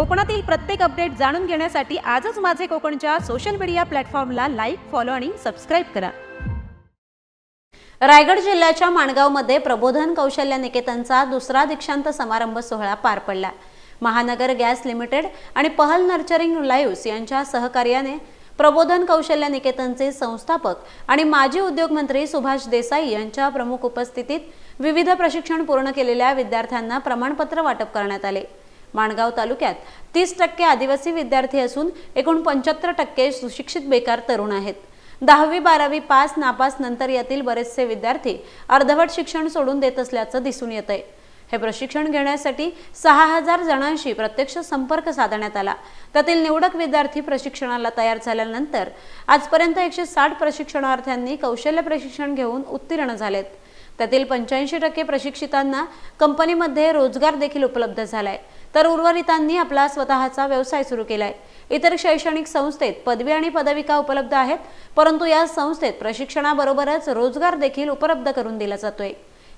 कोकणातील प्रत्येक अपडेट जाणून घेण्यासाठी आजच माझे कोकणच्या सोशल मीडिया प्लॅटफॉर्मला लाईक फॉलो आणि सबस्क्राईब करा. रायगड जिल्ह्याच्या माणगावमध्ये प्रबोधन कौशल्य निकेतनचा दुसरा दीक्षांत समारंभ सोहळा पार पडला. महानगर गॅस लिमिटेड आणि पहल नर्चरिंग लाईव्स यांच्या सहकार्याने प्रबोधन कौशल्य निकेतनचे संस्थापक आणि माजी उद्योगमंत्री सुभाष देसाई यांच्या प्रमुख उपस्थितीत विविध प्रशिक्षण पूर्ण केलेल्या विद्यार्थ्यांना प्रमाणपत्र वाटप करण्यात आले. माणगाव तालुक्यात तीस टक्के आदिवासी विद्यार्थी असून एकूण पंच्याहत्तर टक्के सुशिक्षित बेकार तरुण आहेत. दहावी बारावी पास नापास नंतर यातील बरेचसे विद्यार्थी अर्धवट शिक्षण सोडून देत असल्याचं दिसून येत आहे हे प्रशिक्षण घेण्यासाठी सहा हजार जणांशी प्रत्यक्ष संपर्क साधण्यात आला. त्यातील निवडक विद्यार्थी प्रशिक्षणाला तयार झाल्यानंतर आजपर्यंत एकशे साठ प्रशिक्षणार्थ्यांनी कौशल्य प्रशिक्षण घेऊन उत्तीर्ण झालेत. त्यातील पंच्याऐंशी टक्के प्रशिक्षितांना कंपनीमध्ये रोजगार देखील उपलब्ध झालाय. तर उर्वरितांनी आपला स्वतःचा व्यवसाय सुरू केलाय. इतर शैक्षणिक संस्थेत पदवी आणि पदविका उपलब्ध आहेत परंतु या संस्थेत प्रशिक्षणाबरोबरच रोजगार देखील उपलब्ध करून दिला जातोय.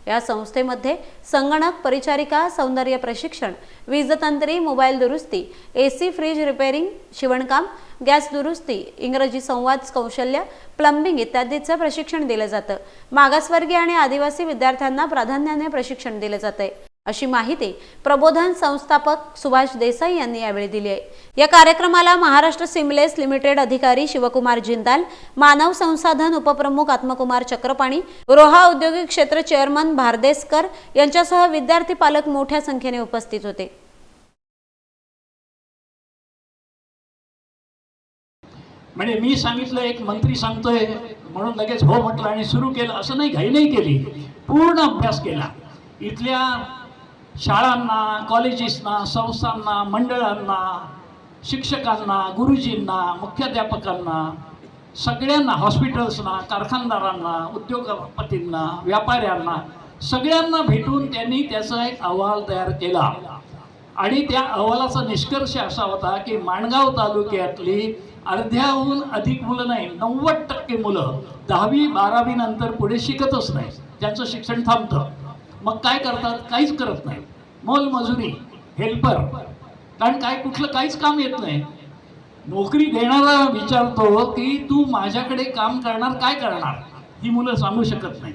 या संस्थेमध्ये संगणक परिचारिका सौंदर्य प्रशिक्षण वीजतंत्री मोबाईल दुरुस्ती ए सी फ्रीज रिपेअरिंग शिवणकाम गॅस दुरुस्ती इंग्रजी संवाद कौशल्य प्लंबिंग इत्यादीचं प्रशिक्षण दिलं जातं. मागासवर्गीय आणि आदिवासी विद्यार्थ्यांना प्राधान्याने प्रशिक्षण दिलं जातंय. अशी माहिती प्रबोधन संस्थापक सुभाष देसाई यांनी यावेळी दिली आहे. या कार्यक्रमाला महाराष्ट्र सिमलेस लिमिटेड अधिकारी शिवकुमार जिंदाल मानव संसाधन उपप्रमुख आत्मकुमार चक्रपाणी रोहा औद्योगिक क्षेत्र चेअरमन भारदेसकर यांच्यासह विद्यार्थी पालक मोठ्या संख्येने उपस्थित होते. म्हणजे मी सांगितलं एक मंत्री सांगतोय म्हणून लगेच हो म्हटलं आणि सुरू केलं. असं नाही घाई नाही केली. पूर्ण अभ्यास केला. इथल्या शाळांना कॉलेजेसना संस्थांना मंडळांना शिक्षकांना गुरुजींना मुख्याध्यापकांना सगळ्यांना हॉस्पिटल्सना कारखानदारांना उद्योगपतींना व्यापाऱ्यांना सगळ्यांना भेटून त्यांनी त्याचा एक अहवाल तयार केला. आणि त्या अहवालाचा निष्कर्ष असा होता की माणगाव तालुक्यातली अर्ध्याहून अधिक मुलं नाही नव्वद टक्के मुलं दहावी बारावी नंतर पुढे शिकतच नाही. त्यांचं शिक्षण थांबतं. मग काय करतात? काहीच करत नाही. मोलमजुरी हेल्पर कारण काय? कुठलं काहीच काम येत नाही. नोकरी देणारा विचारतो की तू माझ्याकडे काम करणार काय करणार? ही मुलं सांगू शकत नाही